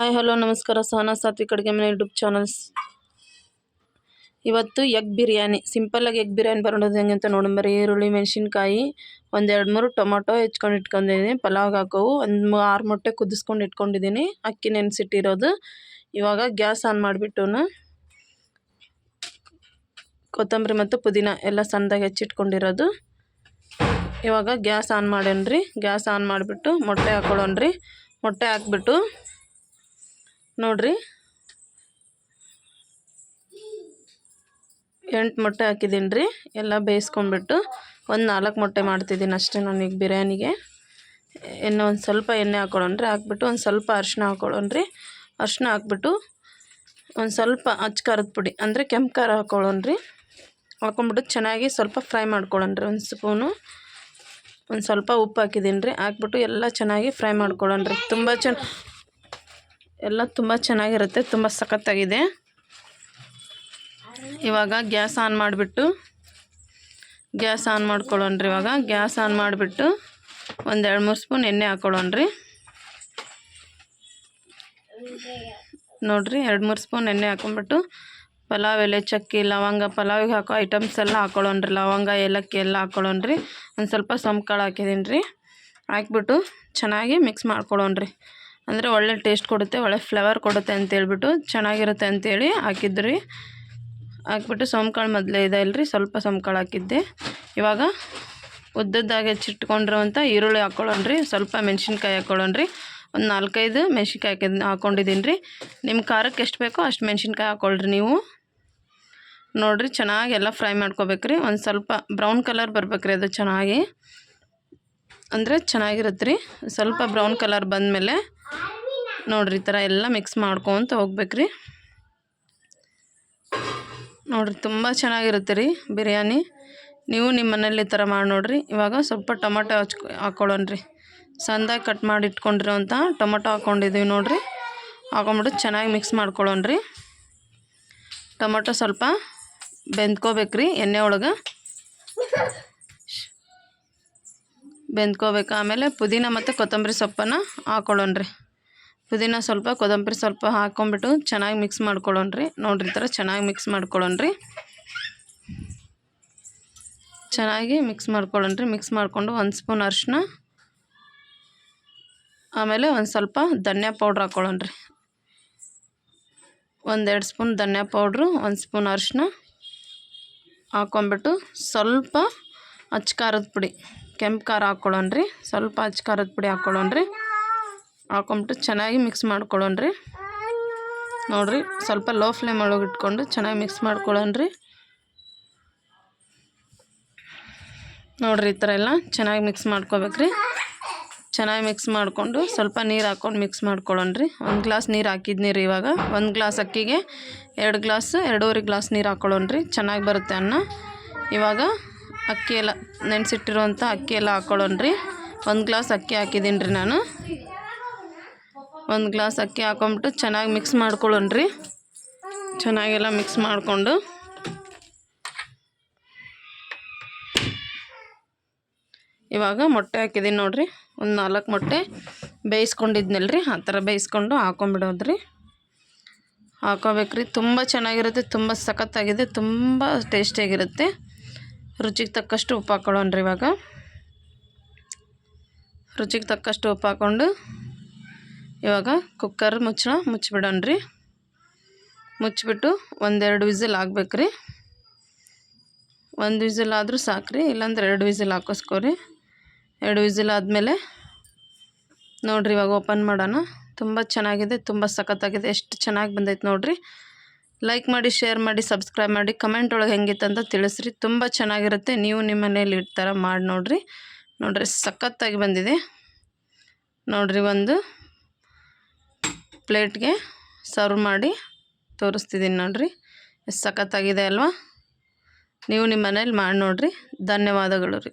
Hi, hello, ನಮಸ್ಕಾರ. ಸಹನಾ ಸಾತ್ವಿಕ್ ಅಡುಗೆ ಮನೆ ಯೂಟ್ಯೂಬ್ ಚಾನಲ್ಸ್ ಇವತ್ತು ಎಗ್ ಬಿರಿಯಾನಿ. ಸಿಂಪಲ್ಲಾಗಿ ಎಗ್ ಬಿರಿಯಾನಿ ಬರೋದು ಹೆಂಗೆ ಅಂತ ನೋಡಂಬರಿ ಈರುಳ್ಳಿ, ಮೆಣಸಿನ್ಕಾಯಿ ಒಂದೆರಡು ಮೂರು ಟೊಮೊಟೊ ಹೆಚ್ಕೊಂಡು ಇಟ್ಕೊಂಡಿದ್ದೀನಿ. ಪಲಾವ್ಗೆ ಹಾಕೋವು. ಒಂದು ಆರು ಮೊಟ್ಟೆ ಕುದಿಸ್ಕೊಂಡು ಇಟ್ಕೊಂಡಿದ್ದೀನಿ. ಅಕ್ಕಿ ನೆನೆಸಿಟ್ಟಿರೋದು. ಇವಾಗ ಗ್ಯಾಸ್ ಆನ್ ಮಾಡಿಬಿಟ್ಟು ಕೊತ್ತಂಬರಿ ಮತ್ತು ಪುದೀನ ಎಲ್ಲ ಸಣ್ಣದಾಗಿ ಹೆಚ್ಚಿಟ್ಕೊಂಡಿರೋದು. ಇವಾಗ ಗ್ಯಾಸ್ ಆನ್ ಮಾಡೋಣ್ರಿ ಗ್ಯಾಸ್ ಆನ್ ಮಾಡಿಬಿಟ್ಟು ಮೊಟ್ಟೆ ಹಾಕೊಳ್ಳೋಣ್ರಿ. ಮೊಟ್ಟೆ ಹಾಕ್ಬಿಟ್ಟು ನೋಡಿರಿ. ಎಂಟು ಮೊಟ್ಟೆ ಹಾಕಿದ್ದೀನಿ ರೀ ಎಲ್ಲ ಬೇಯಿಸ್ಕೊಂಡ್ಬಿಟ್ಟು ಒಂದು ನಾಲ್ಕು ಮೊಟ್ಟೆ ಮಾಡ್ತಿದ್ದೀನಿ ಅಷ್ಟೇ ನನಗೆ ಬಿರಿಯಾನಿಗೆ. ಎಣ್ಣೆ ಒಂದು ಸ್ವಲ್ಪ ಎಣ್ಣೆ ಹಾಕೊಳ್ಳೋಣ್ರಿ. ಹಾಕ್ಬಿಟ್ಟು ಒಂದು ಸ್ವಲ್ಪ ಅರಿಶಿನ ಹಾಕೊಳ್ಳೋಣ್ರಿ. ಅರಿಶಿನ ಹಾಕ್ಬಿಟ್ಟು ಒಂದು ಸ್ವಲ್ಪ ಅಚ್ಚ ಖಾರದ ಪುಡಿ, ಅಂದರೆ ಕೆಂಪು ಖಾರ ಹಾಕ್ಕೊಳ್ಳೋಣ್ರಿ ಹಾಕೊಂಡ್ಬಿಟ್ಟು ಚೆನ್ನಾಗಿ ಸ್ವಲ್ಪ ಫ್ರೈ ಮಾಡ್ಕೊಳ್ಳೋಣ್ರಿ. ಒಂದು ಸ್ಪೂನು, ಒಂದು ಸ್ವಲ್ಪ ಉಪ್ಪು ಹಾಕಿದ್ದೀನಿ ರೀ ಹಾಕ್ಬಿಟ್ಟು ಎಲ್ಲ ಚೆನ್ನಾಗಿ ಫ್ರೈ ಮಾಡ್ಕೊಳ್ಳೋಣ್ರಿ. ತುಂಬ ಚೆನ್ನ ಎಲ್ಲ ತುಂಬ ಚೆನ್ನಾಗಿರುತ್ತೆ, ತುಂಬ ಸಖತ್ತಾಗಿದೆ. ಇವಾಗ ಗ್ಯಾಸ್ ಆನ್ ಮಾಡಿಬಿಟ್ಟು, ಗ್ಯಾಸ್ ಆನ್ ಮಾಡ್ಕೊಳ್ಳೋಣ್ರಿ ಇವಾಗ. ಗ್ಯಾಸ್ ಆನ್ ಮಾಡಿಬಿಟ್ಟು ಒಂದು ಎರಡು ಮೂರು ಸ್ಪೂನ್ ಎಣ್ಣೆ ಹಾಕ್ಕೊಳ್ಳೋಣ್ರಿ ನೋಡಿರಿ, ಎರಡು ಮೂರು ಸ್ಪೂನ್ ಎಣ್ಣೆ ಹಾಕೊಂಡ್ಬಿಟ್ಟು ಪಲಾವ್, ಎಲೆ ಚಕ್ಕಿ, ಲವಂಗ ಪಲಾವಿಗೆ ಹಾಕೋ ಐಟಮ್ಸ್ ಎಲ್ಲ ಹಾಕೊಳ್ಳೋಣ್ರಿ. ಲವಂಗ, ಏಲಕ್ಕಿ ಎಲ್ಲ ಹಾಕೊಳ್ಳೋಣ್ರಿ. ಒಂದು ಸ್ವಲ್ಪ ಸಂಕಾಳು ಹಾಕಿದ್ದೀನಿ ರೀ ಹಾಕ್ಬಿಟ್ಟು ಚೆನ್ನಾಗಿ ಮಿಕ್ಸ್ ಮಾಡ್ಕೊಳ್ಳೋಣ್ರಿ. ಅಂದರೆ ಒಳ್ಳೆ ಟೇಸ್ಟ್ ಕೊಡುತ್ತೆ, ಒಳ್ಳೆ ಫ್ಲೇವರ್ ಕೊಡುತ್ತೆ ಅಂತೇಳ್ಬಿಟ್ಟು ಚೆನ್ನಾಗಿರುತ್ತೆ ಅಂತೇಳಿ ಹಾಕಿದ್ರಿ ಹಾಕ್ಬಿಟ್ಟು ಸೋಮ್ಕಾಳು ಮೊದಲೇ ಇದೆ ಅಲ್ರಿ, ಸ್ವಲ್ಪ ಸೋಮ್ಕಾಳು ಹಾಕಿದ್ದೆ. ಇವಾಗ ಉದ್ದದ್ದಾಗೆ ಚಿಟ್ಕೊಂಡಿರುವಂಥ ಈರುಳ್ಳಿ ಹಾಕ್ಕೊಳ್ಳೋಣ್ರಿ ಸ್ವಲ್ಪ ಮೆಣಸಿನ್ಕಾಯಿ ಹಾಕ್ಕೊಳ್ಳೋಣ್ರಿ ಒಂದು ನಾಲ್ಕೈದು ಮೆಣಸಿನ್ಕಾಯಿ ಹಾಕಿದ್ ಹಾಕ್ಕೊಂಡಿದ್ದೀನಿ ರೀ. ನಿಮ್ಮ ಖಾರಕ್ಕೆ ಎಷ್ಟು ಬೇಕೋ ಅಷ್ಟು ಮೆಣಸಿನ್ಕಾಯಿ ಹಾಕ್ಕೊಳ್ರಿ ನೀವು. ನೋಡಿರಿ, ಚೆನ್ನಾಗಿ ಎಲ್ಲ ಫ್ರೈ ಮಾಡ್ಕೋಬೇಕ್ರಿ ಒಂದು ಸ್ವಲ್ಪ ಬ್ರೌನ್ ಕಲರ್ ಬರ್ಬೇಕ್ರಿ ಅದು ಚೆನ್ನಾಗಿ. ಅಂದರೆ ಚೆನ್ನಾಗಿರುತ್ತೆ ರೀ. ಸ್ವಲ್ಪ ಬ್ರೌನ್ ಕಲರ್ ಬಂದಮೇಲೆ ನೋಡಿರಿ, ಈ ಥರ ಎಲ್ಲ ಮಿಕ್ಸ್ ಮಾಡ್ಕೊತ ಹೋಗ್ಬೇಕ್ರಿ. ನೋಡ್ರಿ, ತುಂಬ ಚೆನ್ನಾಗಿರುತ್ತೆ ರೀ ಬಿರಿಯಾನಿ. ನೀವು ನಿಮ್ಮ ಮನೇಲಿ ಈ ಥರ ಮಾಡಿ ನೋಡ್ರಿ. ಇವಾಗ ಸ್ವಲ್ಪ ಟೊಮೊಟೊ ಹಚ್ಕೊ ಹಾಕ್ಕೊಳ್ಳೋಣ್ರಿ ಸಣ್ಣದಾಗಿ ಕಟ್ ಮಾಡಿ ಇಟ್ಕೊಂಡಿರೋಂಥ ಟೊಮೊಟೊ ಹಾಕ್ಕೊಂಡಿದ್ದೀವಿ ನೋಡ್ರಿ. ಹಾಕೊಂಬಿಟ್ಟು ಚೆನ್ನಾಗಿ ಮಿಕ್ಸ್ ಮಾಡ್ಕೊಳ್ಳೋಣ್ರಿ ಟೊಮೊಟೊ ಸ್ವಲ್ಪ ಬೆಂದ್ಕೋಬೇಕ್ರಿ ಎಣ್ಣೆ ಒಳಗೆ. ಬೆಂದ್ಕೋಬೇಕು. ಆಮೇಲೆ ಪುದೀನ ಮತ್ತು ಕೊತ್ತಂಬರಿ ಸೊಪ್ಪನ್ನು ಹಾಕ್ಕೊಳ್ಳೋಣ್ರಿ ಪುದೀನ ಸ್ವಲ್ಪ, ಕೊತ್ತಂಬರಿ ಸ್ವಲ್ಪ ಹಾಕ್ಕೊಂಬಿಟ್ಟು ಚೆನ್ನಾಗಿ ಮಿಕ್ಸ್ ಮಾಡ್ಕೊಳ್ಳೋಣ್ರಿ. ನೋಡಿರಿ ಥರ ಚೆನ್ನಾಗಿ ಮಿಕ್ಸ್ ಮಾಡ್ಕೊಳ್ಳೋಣ್ರಿ. ಚೆನ್ನಾಗಿ ಮಿಕ್ಸ್ ಮಾಡ್ಕೊಳ್ಳೋಣ್ರಿ. ಮಿಕ್ಸ್ ಮಾಡಿಕೊಂಡು ಒಂದು ಸ್ಪೂನ್ ಅರಿಶಿನ, ಆಮೇಲೆ ಒಂದು ಸ್ವಲ್ಪ ಧನ್ಯಾ ಪೌಡ್ರ್ ಹಾಕ್ಕೊಳ್ಳೋಣ್ರಿ ಒಂದೆರಡು ಸ್ಪೂನ್ ಧನ್ಯಾ ಪೌಡ್ರು ಒಂದು ಸ್ಪೂನ್ ಅರಿಶಿನ ಹಾಕ್ಕೊಂಬಿಟ್ಟು ಸ್ವಲ್ಪ ಅಚ್ಚ ಖಾರದ ಪುಡಿ, ಕೆಂಪು ಖಾರ ಹಾಕ್ಕೊಳ್ಳೋಣ್ರಿ ಸ್ವಲ್ಪ ಅಚ್ಚ ಖಾರದ ಪುಡಿ ಹಾಕ್ಕೊಳ್ಳೋಣ್ರಿ ಹಾಕೊಂಬಿಟ್ಟು ಚೆನ್ನಾಗಿ ಮಿಕ್ಸ್ ಮಾಡ್ಕೊಳ್ಳೋಣ್ರಿ. ನೋಡಿರಿ, ಸ್ವಲ್ಪ ಲೋ ಫ್ಲೇಮ್ ಒಳಗೆ ಇಟ್ಕೊಂಡು ಚೆನ್ನಾಗಿ ಮಿಕ್ಸ್ ಮಾಡ್ಕೊಳ್ಳೋಣ್ರಿ. ನೋಡಿರಿ, ಈ ಥರ ಎಲ್ಲ ಚೆನ್ನಾಗಿ ಮಿಕ್ಸ್ ಮಾಡ್ಕೋಬೇಕ್ರಿ. ಚೆನ್ನಾಗಿ ಮಿಕ್ಸ್ ಮಾಡಿಕೊಂಡು ಸ್ವಲ್ಪ ನೀರು ಹಾಕ್ಕೊಂಡು ಮಿಕ್ಸ್ ಮಾಡ್ಕೊಳ್ಳೋಣ್ರಿ. ಒಂದು ಗ್ಲಾಸ್ ನೀರು ಹಾಕಿದ್ನಿ ರೀ ಇವಾಗ. ಒಂದು ಗ್ಲಾಸ್ ಅಕ್ಕಿಗೆ, ಎರಡು ಗ್ಲಾಸ್, ಎರಡೂವರೆ ಗ್ಲಾಸ್ ನೀರು ಹಾಕ್ಕೊಳ್ಳೋಣ್ರಿ ಚೆನ್ನಾಗಿ ಬರುತ್ತೆ ಅನ್ನ. ಇವಾಗ ಅಕ್ಕಿ ಎಲ್ಲ ನೆನೆಸಿಟ್ಟಿರುವಂಥ ಅಕ್ಕಿ ಎಲ್ಲ ಹಾಕ್ಕೊಳ್ಳೋಣ್ರಿ ಒಂದು ಗ್ಲಾಸ್ ಅಕ್ಕಿ ಹಾಕಿದ್ದೀನಿ ರೀ ನಾನು. ಒಂದು ಗ್ಲಾಸ್ ಅಕ್ಕಿ ಹಾಕೊಂಬಿಟ್ಟು ಚೆನ್ನಾಗಿ ಮಿಕ್ಸ್ ಮಾಡ್ಕೊಳ್ಳೋಣ್ರಿ. ಚೆನ್ನಾಗೆಲ್ಲ ಮಿಕ್ಸ್ ಮಾಡಿಕೊಂಡು. ಇವಾಗ ಮೊಟ್ಟೆ ಹಾಕಿದ್ದೀನಿ ನೋಡಿರಿ. ಒಂದು ನಾಲ್ಕು ಮೊಟ್ಟೆ ಬೇಯಿಸ್ಕೊಂಡಿದ್ನಲ್ರಿ. ಆ ಥರ ಬೇಯಿಸ್ಕೊಂಡು ಹಾಕೊಂಬಿಡೋದ್ರಿ. ಹಾಕೋಬೇಕ್ರಿ. ತುಂಬ ಚೆನ್ನಾಗಿರುತ್ತೆ, ತುಂಬ ಸಖತ್ತಾಗಿದೆ, ತುಂಬ ಟೇಸ್ಟಿಯಾಗಿರುತ್ತೆ. ರುಚಿಗೆ ತಕ್ಕಷ್ಟು ಉಪ್ಪು ಹಾಕೊಳ್ಳೋಣ್ರಿ ಇವಾಗ. ರುಚಿಗೆ ತಕ್ಕಷ್ಟು ಉಪ್ಪು ಹಾಕ್ಕೊಂಡು ಇವಾಗ ಕುಕ್ಕರ್ ಮುಚ್ಚಳ, ಮುಚ್ಚಿಬಿಡೋಣ್ರಿ. ಮುಚ್ಚಿಬಿಟ್ಟು ಒಂದೆರಡು ವಿಸಿಲ್ ರೀ ಒಂದು ವಿಸಿಲ್ ಆದರೂ ಸಾಕ್ರಿ, ಇಲ್ಲಾಂದ್ರೆ ಎರಡು ವಿಸಿಲ್ ಹಾಕೋಸ್ಕೋರಿ. ಎರಡು ವಿಸಿಲ್ ಆದಮೇಲೆ ನೋಡಿರಿ ಇವಾಗ ಓಪನ್ ಮಾಡೋಣ. ತುಂಬ ಚೆನ್ನಾಗಿದೆ, ತುಂಬ ಸಖತ್ತಾಗಿದೆ, ಎಷ್ಟು ಚೆನ್ನಾಗಿ ಬಂದೈತೆ ನೋಡಿರಿ. ಲೈಕ್ ಮಾಡಿ ಶೇರ್ ಮಾಡಿ ಸಬ್ಸ್ಕ್ರೈಬ್ ಮಾಡಿ ಕಮೆಂಟ್ ಒಳಗೆ ಹೆಂಗಿತ್ತು ಅಂತ ತಿಳಿಸ್ರಿ. ತುಂಬ ಚೆನ್ನಾಗಿರುತ್ತೆ, ನೀವು ನಿಮ್ಮ ಮನೇಲಿ ಇಡ್ತಾರ ಮಾಡಿ ನೋಡಿರಿ. ನೋಡಿರಿ ಸಖತ್ತಾಗಿ ಬಂದಿದೆ. ನೋಡಿರಿ ಒಂದು ಪ್ಲೇಟ್ಗೆ ಸರ್ವ್ ಮಾಡಿ ತೋರಿಸ್ತಿದ್ದೀನಿ ನೋಡಿರಿ. ಎಷ್ಟು ಸಖತ್ತಾಗಿದೆ ಅಲ್ವಾ? ನೀವು ನಿಮ್ಮ ಮನೇಲಿ ಮಾಡಿ ನೋಡಿರಿ. ಧನ್ಯವಾದಗಳು ರೀ.